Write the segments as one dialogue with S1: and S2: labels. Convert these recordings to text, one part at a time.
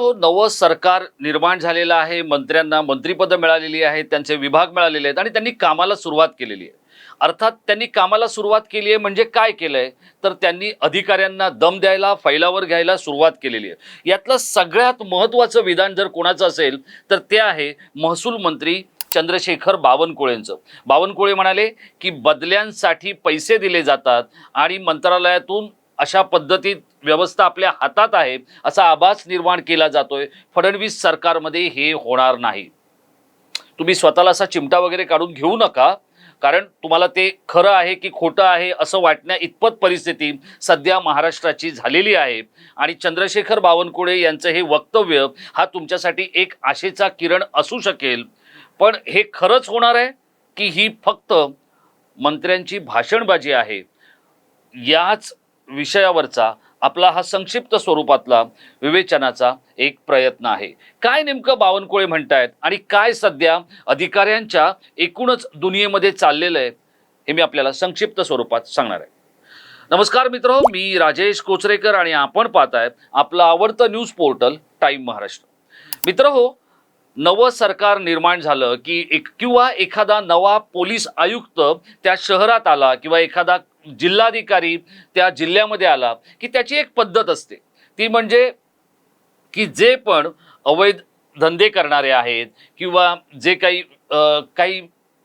S1: हो नवं सरकार निर्माण झालेलं आहे मंत्र्यांना मंत्रिपदं मिळालेली आहेत त्यांचे विभाग मिळालेले आहेत आणि त्यांनी कामाला सुरुवात केलेली आहे. अर्थात त्यांनी कामाला सुरुवात केली आहे म्हणजे काय केलं आहे तर त्यांनी अधिकाऱ्यांना दम द्यायला फैलावर घ्यायला सुरुवात केलेली आहे. यातलं सगळ्यात महत्त्वाचं विधान जर कोणाचं असेल तर ते आहे महसूल मंत्री चंद्रशेखर बावनकुळेंचं. बावनकुळे म्हणाले की बदल्यांसाठी पैसे दिले जातात आणि मंत्रालयातून अशा पद्धतीत व्यवस्था आपल्या हातात आहे असा आभास निर्माण केला जातोय. फडणवीस सरकारमध्ये हे होणार नाही. तुम्ही स्वतःला असा चिमटा वगैरे काढून घेऊ नका कारण तुम्हाला ते खरं आहे की खोटं आहे असं वाटण्या इतपत परिस्थिती सध्या महाराष्ट्राची झालेली आहे. आणि चंद्रशेखर बावनकुळे यांचं हे वक्तव्य हा तुमच्यासाठी एक आशेचा किरण असू शकेल. पण हे खरंच होणार आहे की ही फक्त मंत्र्यांची भाषणबाजी आहे? याच विषयावरचा आपला हा संक्षिप्त स्वरूपातला विवेचनाचा एक प्रयत्न आहे. काय नेमकं बावनकुळे म्हणतायत आणि काय सध्या अधिकाऱ्यांच्या एकूणच दुनियेमध्ये चाललेलं आहे हे मी आपल्याला संक्षिप्त स्वरूपात सांगणार आहे. नमस्कार मित्र मी राजेश कोचरेकर आणि आपण पाहताय आपलं आवडतं न्यूज पोर्टल टाईम महाराष्ट्र. मित्र हो नवं सरकार निर्माण झालं की एक किंवा एखादा नवा पोलीस आयुक्त त्या शहरात आला किंवा एखादा जिल्हाधिकारी त्या जिल्ह्यामध्ये आला की त्याची एक पद्धत असते. ती म्हणजे की जे पण अवैध धंदे करणारे आहेत किंवा जे काही काही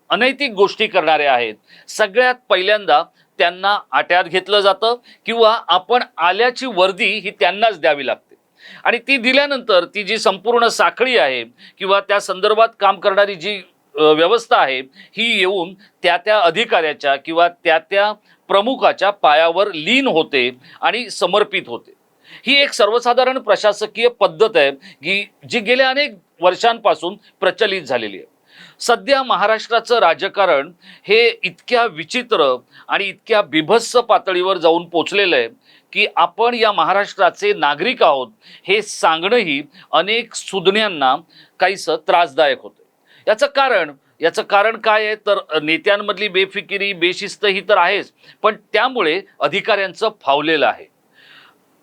S1: अनैतिक गोष्टी करणारे आहेत सगळ्यात पहिल्यांदा त्यांना आट्यात घेतलं जातं किंवा आपण आल्याची वर्दी ही त्यांनाच द्यावी लागते. आणि ती दिल्यानंतर ती जी संपूर्ण साखळी आहे किंवा त्या संदर्भात काम करणारी जी व्यवस्था आहे ही येऊन त्या त्या अधिकाऱ्याच्या किंवा त्या त्या प्रमुखाच्या पायावर लीन होते आणि समर्पित होते. ही एक सर्वसाधारण प्रशासकीय पद्धत आहे की जी गेल्या अनेक वर्षांपासून प्रचलित झालेली आहे. सध्या महाराष्ट्राचं राजकारण हे इतक्या विचित्र आणि इतक्या बिभत्स पातळीवर जाऊन पोचलेलं आहे की आपण या महाराष्ट्राचे नागरिक आहोत हे सांगणंही अनेक सुज्ञांना काहीसं त्रासदायक होतं. याचं कारण याचं कारण काय आहे? तर नेत्यांमधली बेफिकिरी बेशिस्त ही तर आहेच पण त्यामुळे अधिकाऱ्यांचं फावलेलं आहे.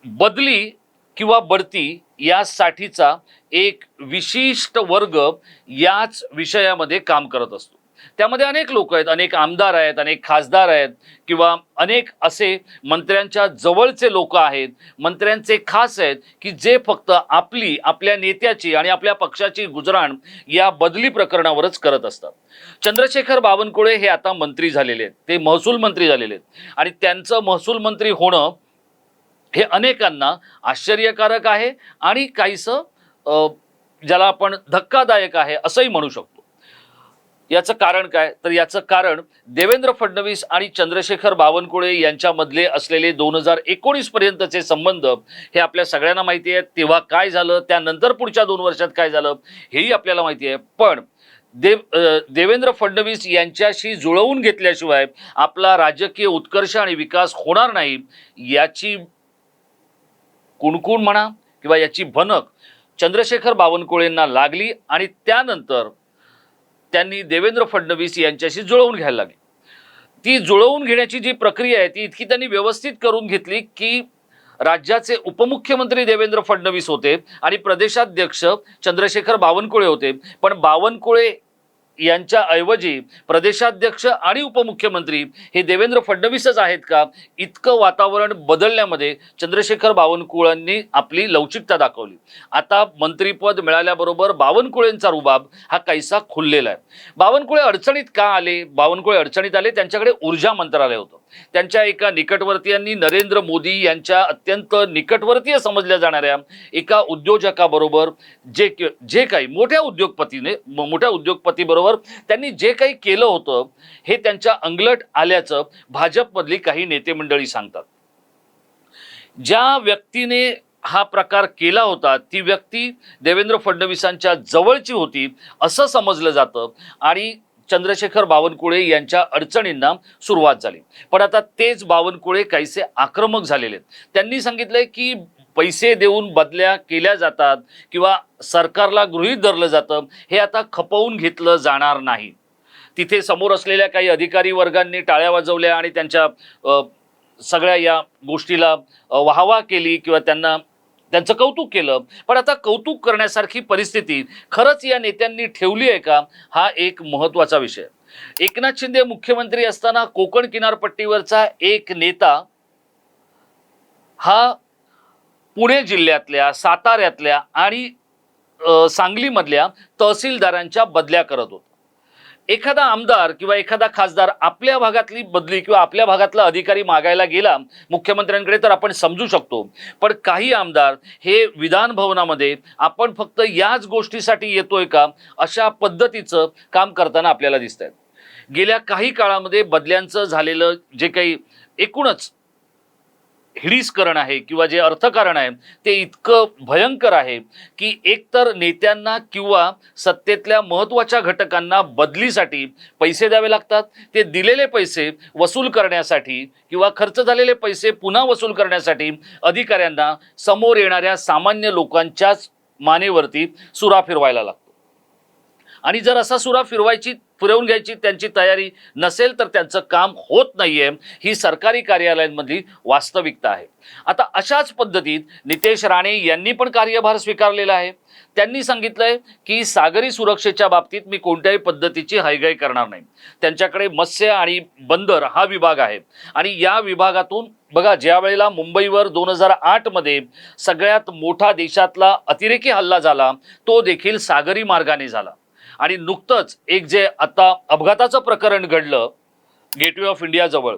S1: बदली किंवा बढती यासाठीचा एक विशिष्ट वर्ग याच विषयामध्ये काम करत असतो. त्यामध्ये अनेक लोक आहेत अनेक आमदार आहेत अनेक खासदार आहेत किंवा अनेक असे मंत्र्यांच्या जवळचे लोक आहेत मंत्र्यांचे खास आहेत की जे फक्त आपली आपल्या नेत्याची आणि आपल्या पक्षाची गुजराण या बदली प्रकरणावरच करत असतात. चंद्रशेखर बावनकुळे हे आता मंत्री झालेले आहेत ते महसूल मंत्री झालेले आहेत. आणि त्यांचं महसूल मंत्री होणं हे अनेकांना आश्चर्यकारक आहे आणि काहीसं ज्याला आपण धक्कादायक आहे असंही म्हणू शकतो. याचं कारण काय? तर याचं कारण देवेंद्र फडणवीस आणि चंद्रशेखर बावनकुळे यांच्यामधले असलेले दोन हजार एकोणीस पर्यंतचे संबंध हे आपल्या सगळ्यांना माहिती आहेत. तेव्हा काय झालं? त्यानंतर पुढच्या दोन वर्षात काय झालं? हेही आपल्याला माहिती आहे. पण देव देवेंद्र फडणवीस यांच्याशी जुळवून घेतल्याशिवाय आपला राजकीय उत्कर्ष आणि विकास होणार नाही याची कुणकुण म्हणा किंवा याची भनक चंद्रशेखर बावनकुळेंना लागली आणि त्यानंतर त्यांनी देवेंद्र फडणवीस यांच्याशी जुळवून घ्यायला लागली. ती जुळवून घेण्याची जी प्रक्रिया आहे ती इतकी त्यांनी व्यवस्थित करून घेतली की राज्याचे उपमुख्यमंत्री देवेंद्र फडणवीस होते आणि प्रदेशाध्यक्ष चंद्रशेखर बावनकुळे होते. पण बावनकुळे यांच्या ऐवजी प्रदेशाध्यक्ष आणि उपमुख्यमंत्री हे देवेंद्र फडणवीसच आहेत का? इतकं वातावरण बदलण्यामध्ये चंद्रशेखर बावनकुळांनी आपली लवचिकता दाखवली. आता मंत्रीपद मिळाल्याबरोबर बावनकुळेंचा रुबाब हा काहीसा खुललेला आहे. बावनकुळे अडचणीत का आले? बावनकुळे अडचणीत आले त्यांच्याकडे ऊर्जा मंत्रालय होतं. त्यांच्या एका निकटवर्तीयांनी नरेंद्र मोदी यांच्या अत्यंत निकटवर्तीय समजल्या जाणाऱ्या एका उद्योजकाबरोबर जे जे काही मोठ्या उद्योगपतीने मोठ्या उद्योगपतीबरोबर त्यांनी जे काही केलं होतं हे त्यांच्या अंगलट आल्याचं भाजपमधली काही नेते मंडळी सांगतात. ज्या व्यक्तीने हा प्रकार केला होता ती व्यक्ती देवेंद्र फडणवीसांच्या जवळची होती असं समजलं जातं. आणि चंद्रशेखर बावनकुळे यांच्या अडचणींना सुरुवात झाली. पण आता तेच बावनकुळे काहीसे आक्रमक झालेले आहेत? त्यांनी सांगितलंय की पैसे देऊन बदल्या केल्या जातात किंवा सरकारला गृहीत धरलं जातं हे आता खपवून घेतलं जाणार नाही. तिथे समोर असलेल्या काही अधिकारी वर्गांनी टाळ्या वाजवल्या आणि त्यांच्या सगळ्या या गोष्टीला वाहवा केली किंवा त्यांना त्यांचं कौतुक केलं. पण आता कौतुक करण्यासारखी परिस्थिती खरंच या नेत्यांनी ठेवली आहे का? हा एक महत्त्वाचा विषय. एकनाथ शिंदे मुख्यमंत्री असताना कोकण किनारपट्टीवरचा एक नेता हा पुणे जिल्ह्यातल्या साताऱ्यातल्या आणि सांगलीमधल्या तहसीलदारांच्या बदल्या करत होता. एखादा आमदार किंवा एखादा खासदार आपल्या भागातली बदली किंवा आपल्या भागातला अधिकारी मागायला गेला मुख्यमंत्र्यांकडे तर आपण समजू शकतो. पण काही आमदार हे विधान भवनामध्ये आपण फक्त याच गोष्टीसाठी येतोय का अशा पद्धतीचं काम करताना आपल्याला दिसत आहेत गेल्या काही काळामध्ये बदल्यांचं झालेलं जे काही एकूणच हिडीसकरण आहे किंवा जे अर्थकारण आहे ते इतकं भयंकर आहे की एकतर नेत्यांना किंवा सत्तेतल्या महत्त्वाच्या घटकांना बदलीसाठी पैसे द्यावे लागतात ते दिलेले पैसे वसूल करण्यासाठी किंवा खर्च झालेले पैसे पुन्हा वसूल करण्यासाठी अधिकाऱ्यांना समोर येणाऱ्या सामान्य लोकांच्याच मानेवरती सुरा फिरवायला लागतो. आणि जर असा सुरा फिरवायची पुरवून घ्यायची त्यांची तयारी नसेल तर त्यांचं काम होत नाहीये. ही सरकारी कार्यालयांमधली वास्तविकता आहे. आता अशाच पद्धतीत नितेश राणे यांनी पण कार्यभार स्वीकारलेला आहे. त्यांनी सांगितलंय की सागरी सुरक्षेच्या बाबतीत मी कोणत्याही पद्धतीची हायगाई करणार नाही. त्यांच्याकडे मत्स्य आणि बंदर हा विभाग आहे. आणि या विभागातून बघा ज्या वेळेला मुंबईवर दोन हजार आठमध्ये सगळ्यात मोठा देशातला अतिरेकी हल्ला झाला तो देखील सागरी मार्गाने झाला. आणि नुकतंच एक जे आता अपघाताचं प्रकरण घडलं गेटवे ऑफ इंडियाजवळ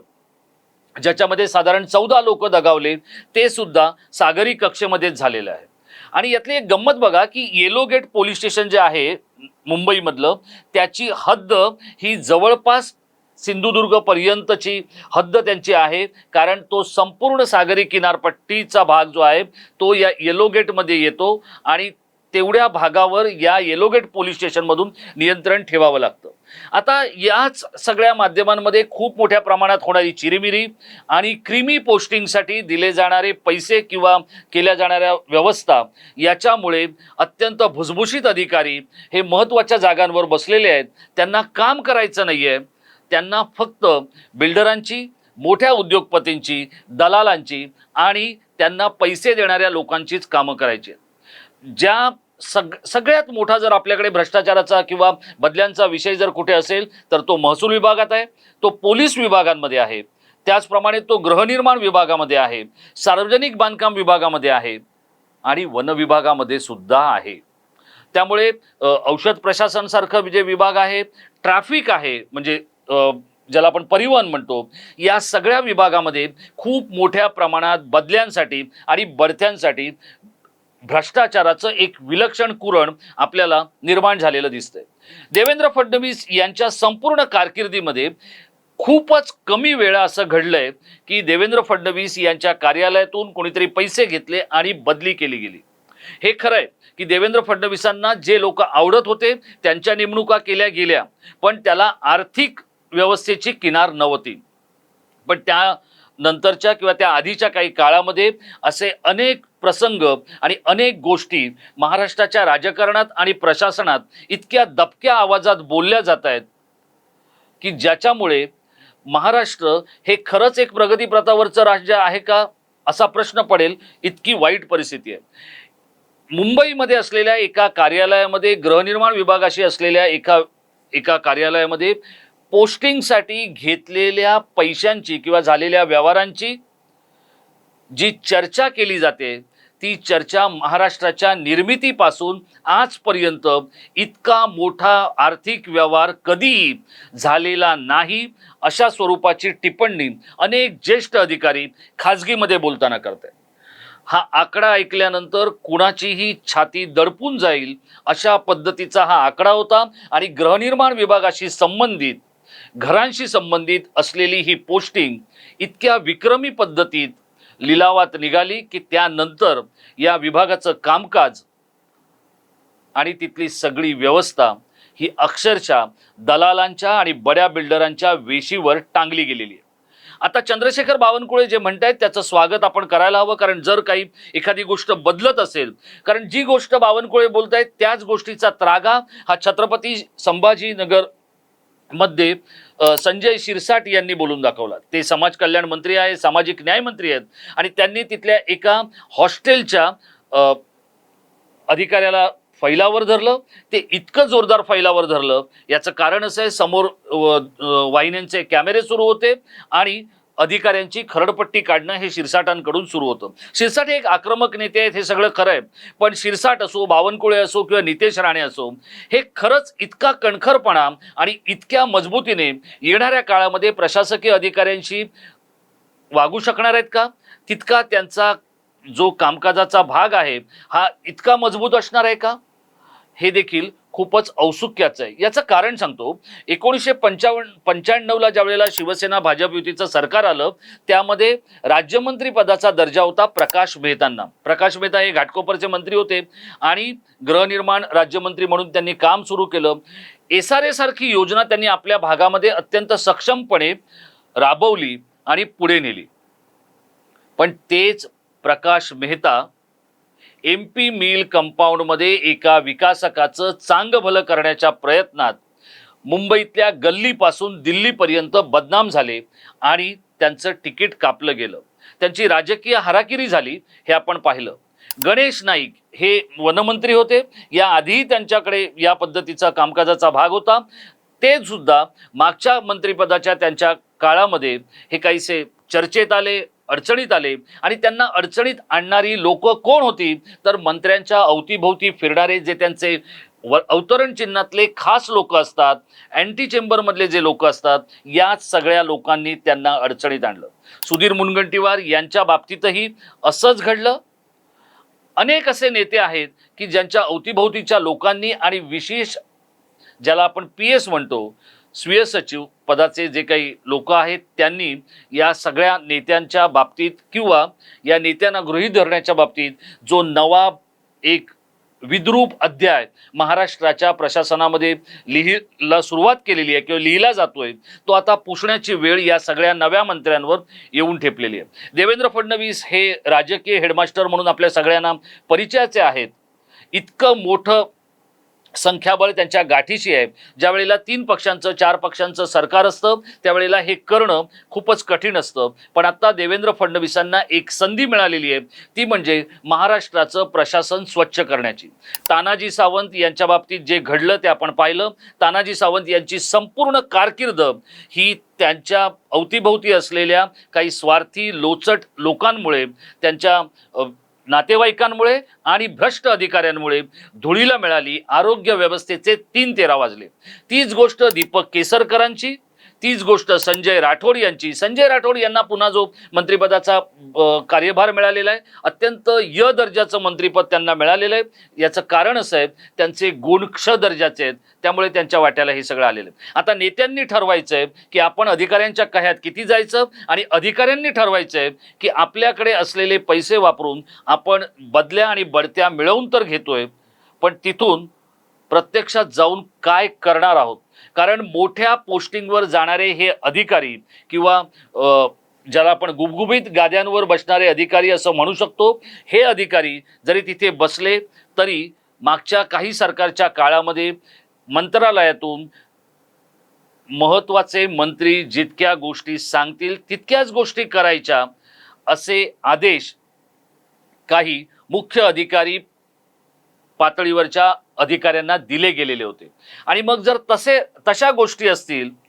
S1: ज्याच्यामध्ये साधारण चौदा लोक दगावले ते सुद्धा सागरी कक्षेमध्येच झालेलं आहे. आणि यातली एक गंमत बघा की येलो गेट पोलीस स्टेशन जे आहे मुंबईमधलं त्याची हद्द ही जवळपास सिंधुदुर्ग पर्यंतची हद्द त्यांची आहे कारण तो संपूर्ण सागरी किनारपट्टीचा भाग जो आहे तो या येलो गेटमध्ये येतो आणि तेवढ्या भागावर या येलोगेट पोलीस स्टेशनमधून नियंत्रण ठेवावं लागतं. आता याच सगळ्या माध्यमांमध्ये खूप मोठ्या प्रमाणात होणारी चिरीमिरी आणि क्रिमी पोस्टिंगसाठी दिले जाणारे पैसे किंवा केल्या जाणाऱ्या व्यवस्था याच्यामुळे अत्यंत भुसभुशीत अधिकारी हे महत्त्वाच्या जागांवर बसलेले आहेत. त्यांना काम करायचं नाही आहे त्यांना फक्त बिल्डरांची मोठ्या उद्योगपतींची दलालांची आणि त्यांना पैसे देणाऱ्या लोकांचीच कामं करायची आहेत. ज्या सग सगळ्यात मोठा जर आपल्याकडे भ्रष्टाचाराचा किंवा बदल्यांचा विषय जर कुठे असेल तर तो महसूल विभागात आहे तो पोलीस विभागांमध्ये आहे त्याचप्रमाणे तो गृहनिर्माण विभागामध्ये आहे सार्वजनिक बांधकाम विभागामध्ये आहे आणि वन विभागामध्ये सुद्धा आहे. त्यामुळे औषध प्रशासनसारखं जे विभाग आहे ट्रॅफिक आहे म्हणजे ज्याला आपण परिवहन म्हणतो या सगळ्या विभागामध्ये खूप मोठ्या प्रमाणात बदल्यांसाठी आणि बढत्यांसाठी भ्रष्टाचाराचं एक विलक्षण कुरण आपल्याला निर्माण झालेलं दिसतंय. देवेंद्र फडणवीस यांच्या संपूर्ण कारकिर्दीमध्ये खूपच कमी वेळा असं घडलंय की देवेंद्र फडणवीस यांच्या कार्यालयातून कोणीतरी पैसे घेतले आणि बदली केली गेली. हे खरं आहे की देवेंद्र फडणवीसांना जे लोक आवडत होते त्यांच्या नेमणुका केल्या गेल्या पण त्याला आर्थिक व्यवस्थेची किनार नव्हती. पण त्या नंतरच्या किंवा त्या आधीच्या काही काळामध्ये असे अनेक प्रसंग आणि अनेक गोष्टी महाराष्ट्राच्या राजकारणात आणि प्रशासनात इतक्या दबक्या आवाजात बोलल्या जात आहेत की ज्याच्यामुळे महाराष्ट्र हे खरंच एक प्रगतीप्रथावरचं राज्य आहे का असा प्रश्न पडेल इतकी वाईट परिस्थिती आहे. मुंबईमध्ये असलेल्या एका कार्यालयामध्ये गृहनिर्माण विभागाशी असलेल्या एका एका कार्यालयामध्ये पोस्टिंगसाठी घेतलेल्या पैशांची किंवा झालेल्या व्यवहारांची जी चर्चा केली जाते ती चर्चा महाराष्ट्राच्या निर्मितीपासून आजपर्यंत इतका मोठा आर्थिक व्यवहार कधीही झालेला नाही अशा स्वरूपाची टिप्पणी अनेक ज्येष्ठ अधिकारी खाजगीमध्ये बोलताना करतात हा आकडा ऐकल्यानंतर कुणाचीही छाती दडपून जाईल अशा पद्धतीचा हा आकडा होता आणि गृहनिर्माण विभागाशी संबंधित घरांशी संबंधित असलेली ही पोस्टिंग इतक्या विक्रमी पद्धतीत लिलावात निघाली की त्यानंतर या विभागाचं कामकाज आणि तिथली सगळी व्यवस्था ही अक्षरशः दलालांच्या आणि बड्या बिल्डरांच्या वेशीवर टांगली गेलेली आहे. आता चंद्रशेखर बावनकुळे जे म्हणतायत त्याचं स्वागत आपण करायला हवं कारण जर काही एखादी गोष्ट बदलत असेल कारण जी गोष्ट बावनकुळे बोलतायत त्याच गोष्टीचा त्रागा हा छत्रपती संभाजीनगरमध्ये संजय शिरसाट यांनी बोलून दाखवला. ते समाज कल्याण मंत्री आहे सामाजिक न्याय मंत्री आहेत आणि त्यांनी तिथल्या एका हॉस्टेलच्या अधिकाऱ्याला फैलावर धरलं. ते इतकं जोरदार फैलावर धरलं. याचं कारण असं आहे समोर वाहिन्यांचे कॅमेरे सुरू होते आणि अधिकाऱ्यांची खरडपट्टी काढणं हे शिरसाटांकडून सुरू होतं. शिरसाट हे एक आक्रमक नेते आहेत हे सगळं खरं आहे. पण शिरसाट असो बावनकुळे असो किंवा नितेश राणे असो हे खरंच इतका कणखरपणा आणि इतक्या मजबूतीने येणाऱ्या काळामध्ये प्रशासकीय अधिकाऱ्यांशी वागू शकणार आहेत का? तितका त्यांचा जो कामकाजाचा भाग आहे हा इतका मजबूत असणार आहे का? हे देखील खूपच औत्सुक्याचं आहे. याचं कारण सांगतो एकोणीसशे पंचावन्न पंच्याण्णवला ज्या वेळेला शिवसेना भाजप युतीचं सरकार आलं त्यामध्ये राज्यमंत्री पदाचा दर्जा होता प्रकाश मेहतांना. प्रकाश मेहता हे घाटकोपरचे मंत्री होते आणि गृहनिर्माण राज्यमंत्री म्हणून त्यांनी काम सुरू केलं. एस आर सारखी योजना त्यांनी आपल्या भागामध्ये अत्यंत सक्षमपणे राबवली आणि पुढे नेली. पण तेच Prakash Mehta M P mill कंपाऊंडमध्ये एका विकासकाचं चांग भलं करण्याच्या प्रयत्नात मुंबईतल्या गल्लीपासून दिल्लीपर्यंत बदनाम झाले आणि त्यांचं तिकीट कापलं गेलं. त्यांची राजकीय हाराकिरी झाली हे आपण पाहिलं. गणेश नाईक हे वनमंत्री होते. या आधीही त्यांच्याकडे या पद्धतीचा कामकाजाचा भाग होता. ते सुद्धा मागच्या मंत्रिपदाच्या त्यांच्या काळामध्ये हे काहीसे चर्चेत आले अडचणीत आले. आणि त्यांना अडचणीत आणणारी लोक कोण होती? तर मंत्र्यांच्या अवतीभोवती फिरणारे जे त्यांचे व अवतरण चिन्हातले खास लोक असतात अँटी चेंबरमधले जे लोक असतात या सगळ्या लोकांनी त्यांना अडचणीत आणलं. सुधीर मुनगंटीवार यांच्या बाबतीतही असंच घडलं. अनेक असे नेते आहेत की ज्यांच्या अवतीभोवतीच्या लोकांनी आणि विशेष ज्याला आपण पी एस म्हणतो स्वीय सचिव पदाचे जे काही लोक आहेत त्यांनी या सगळ्या नेत्यांच्या बाबतीत किंवा या नेत्यांना गृहीत धरण्याच्या बाबतीत जो नवा एक विद्रूप अध्याय महाराष्ट्राच्या प्रशासनामध्ये लिहिला सुरुवात केलेली आहे किंवा लिहिला जातोय तो आता पुसण्याची वेळ या सगळ्या नव्या मंत्र्यांवर येऊन ठेपलेली आहे. देवेंद्र फडणवीस हे राजकीय हेडमास्टर म्हणून आपल्या सगळ्यांना परिचयाचे आहेत. इतकं मोठं संख्याबळ त्यांच्या गाठीशी आहे. ज्या वेळेला तीन पक्षांचं चार पक्षांचं सरकार असतं त्यावेळेला हे करणं खूपच कठीण असतं. पण आत्ता देवेंद्र फडणवीसांना एक संधी मिळालेली आहे. ती म्हणजे महाराष्ट्राचं प्रशासन स्वच्छ करण्याची. तानाजी सावंत यांच्या बाबतीत जे घडलं ते आपण पाहिलं. तानाजी सावंत यांची संपूर्ण कारकीर्द ही त्यांच्या अवतीभोवती असलेल्या काही स्वार्थी लोचट लोकांमुळे त्यांच्या नातेवाईकांमुळे आणि भ्रष्ट अधिकाऱ्यांमुळे धुळीला मिळाली आरोग्य व्यवस्थेचे तीन तेरा वाजले. तीच गोष्ट दीपक केसरकरांची तीच गोष्ट संजय राठोड यांची. संजय राठोड यांना पुन्हा जो मंत्रिपदाचा कार्यभार मिळालेला आहे अत्यंत य दर्जाचं मंत्रिपद त्यांना मिळालेलं आहे. याचं कारण असं आहे त्यांचे गुण क्ष दर्जाचे आहेत त्यामुळे त्यांच्या वाट्याला हे सगळं आलेलं आहे. आता नेत्यांनी ठरवायचं आहे की आपण अधिकाऱ्यांच्या कह्यात किती जायचं आणि अधिकाऱ्यांनी ठरवायचं आहे की आपल्याकडे असलेले पैसे वापरून आपण बदल्या आणि बढत्या मिळवून तर घेतोय पण तिथून प्रत्यक्षात जाऊन काय करणार आहोत? कारण मोठ्या पोस्टिंगवर जाणारे हे अधिकारी किंवा ज्याला आपण गुबगुबीत गाद्यांवर बसणारे अधिकारी असं म्हणू शकतो हे अधिकारी जरी तिथे बसले तरी मागच्या काही सरकारच्या काळामध्ये मंत्रालयातून महत्त्वाचे मंत्री जितक्या गोष्टी सांगतील तितक्याच गोष्टी करायच्या असे आदेश काही मुख्य अधिकारी पातळीवरच्या अधिकाऱ्यांना दिले गेलेले होते. आणि मग जर तसे तशा गोष्टी असतील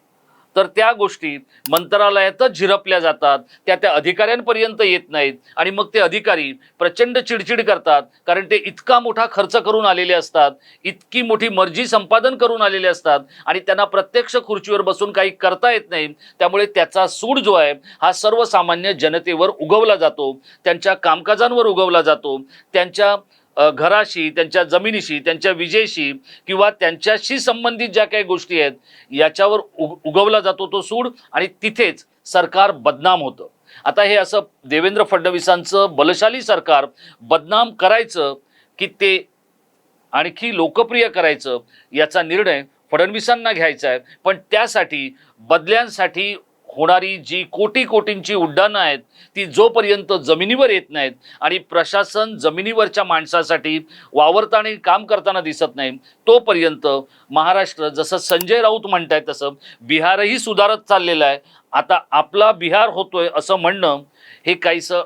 S1: तर त्या गोष्टी मंत्रालयातच झिरपल्या जातात. त्या त्या अधिकाऱ्यांपर्यंत येत नाहीत. आणि मग ते अधिकारी प्रचंड चिडचिड करतात. कारण ते इतका मोठा खर्च करून आलेले असतात. इतकी मोठी मर्जी संपादन करून आलेले असतात. आणि त्यांना प्रत्यक्ष खुर्चीवर बसून काही करता येत नाही. त्यामुळे त्याचा सूड जो आहे हा सर्वसामान्य जनतेवर उगवला जातो. त्यांच्या कामकाजांवर उगवला जातो. त्यांच्या घराशी त्यांच्या जमिनीशी त्यांच्या विजेशी किंवा त्यांच्याशी संबंधित ज्या काही गोष्टी आहेत याच्यावर उग उगवला जातो तो सूड आणि तिथेच सरकार बदनाम होतं. आता हे असं देवेंद्र फडणवीसांचं बलशाली सरकार बदनाम करायचं की ते आणखी लोकप्रिय करायचं याचा निर्णय फडणवीसांना घ्यायचा आहे. पण त्यासाठी बदल्यांसाठी होणारी जी कोटी कोटींची उड्डाणं आहेत ती जोपर्यंत जमिनीवर येत नाहीत आणि प्रशासन जमिनीवरच्या माणसासाठी वावरताना काम करताना दिसत नाही तोपर्यंत महाराष्ट्र जसं संजय राऊत म्हणत आहेत तसं बिहारही सुधारत चाललेलं आहे. आता आपला बिहार होतोय असं म्हणणं हे काहीसं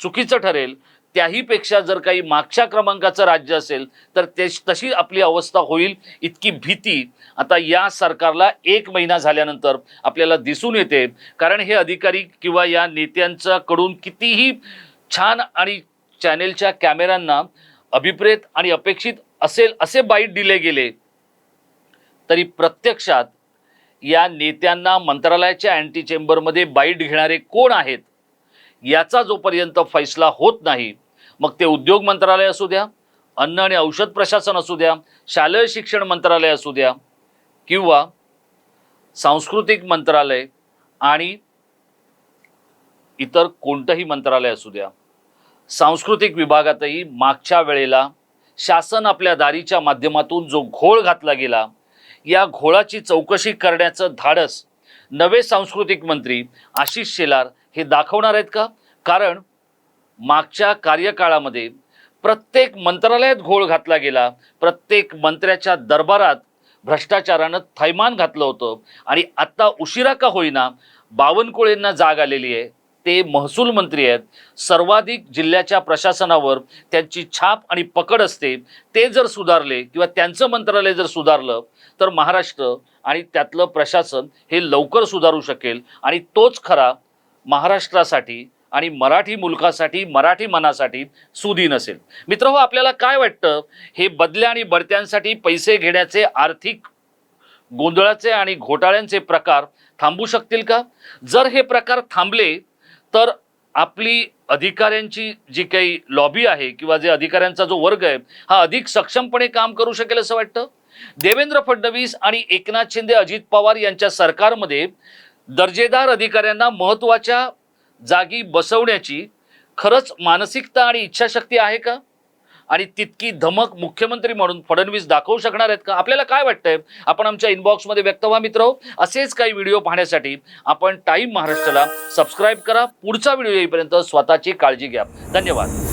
S1: चुकीचं ठरेल. त्याहीपेक्षा जर काही मागच्या क्रमांकाचं राज्य असेल तर ते तशी आपली अवस्था होईल. इतकी भीती आता या सरकारला एक महिना झाल्यानंतर आपल्याला दिसून येते. कारण हे अधिकारी किंवा या नेत्यांच्याकडून कितीही छान आणि चॅनेलच्या कॅमेऱ्यांना अभिप्रेत आणि अपेक्षित असेल असे बाईट दिले गेले तरी प्रत्यक्षात या नेत्यांना मंत्रालयाच्या अँटी चेंबरमध्ये बाईट घेणारे कोण आहेत याचा जोपर्यंत फैसला होत नाही मग ते उद्योग मंत्रालय असू द्या अन्न आणि औषध प्रशासन असू द्या शालेय शिक्षण मंत्रालय असू द्या किंवा सांस्कृतिक मंत्रालय आणि इतर कोणतंही मंत्रालय असू द्या सांस्कृतिक विभागातही मागच्या वेळेला शासन आपल्या दारीच्या माध्यमातून जो घोळ घातला गेला या घोळाची चौकशी करण्याचं धाडस नवे सांस्कृतिक मंत्री आशिष शेलार हे दाखवणार आहेत का? कारण मागच्या कार्यकाळामध्ये प्रत्येक मंत्रालयात घोळ घातला गेला प्रत्येक मंत्र्याच्या दरबारात भ्रष्टाचारानं थैमान घातलं होतं. आणि आत्ता उशिरा का होईना बावनकुळेंना जाग आलेली आहे. ते महसूल मंत्री आहेत. सर्वाधिक जिल्ह्याच्या प्रशासनावर त्यांची छाप आणि पकड असते. ते जर सुधारले किंवा त्यांचं मंत्रालय जर सुधारलं तर महाराष्ट्र आणि त्यातलं प्रशासन हे लवकर सुधारू शकेल. आणि तोच खरा महाराष्ट्रासाठी आणि मराठी मुलखासाठी मराठी मनासाठी सुदीन असेल मित्र हो, आपल्याला काय वाटतं? हे बदल्या आणि बढत्यांसाठी पैसे घेण्याचे आर्थिक गोंधळाचे आणि घोटाळ्यांचे प्रकार थांबू शकतील का? जर हे प्रकार थांबले तर आपली अधिकाऱ्यांची जी काही लॉबी आहे किंवा जे अधिकाऱ्यांचा जो वर्ग आहे हा अधिक सक्षमपणे काम करू शकेल असं वाटतं? देवेंद्र फडणवीस आणि एकनाथ शिंदे अजित पवार यांच्या सरकारमध्ये दर्जेदार अधिकाऱ्यांना महत्त्वाच्या जागी बसवण्याची खरंच मानसिकता आणि इच्छाशक्ती आहे का? आणि तितकी धमक मुख्यमंत्री म्हणून फडणवीस दाखवू शकणार आहेत का? आपल्याला काय वाटतंय? आपण आमच्या इनबॉक्समध्ये व्यक्त व्हा मित्र. असेच काही व्हिडिओ पाहण्यासाठी आपण टाईम महाराष्ट्राला सबस्क्राईब करा. पुढचा व्हिडिओ येईपर्यंत स्वतःची काळजी घ्या. धन्यवाद.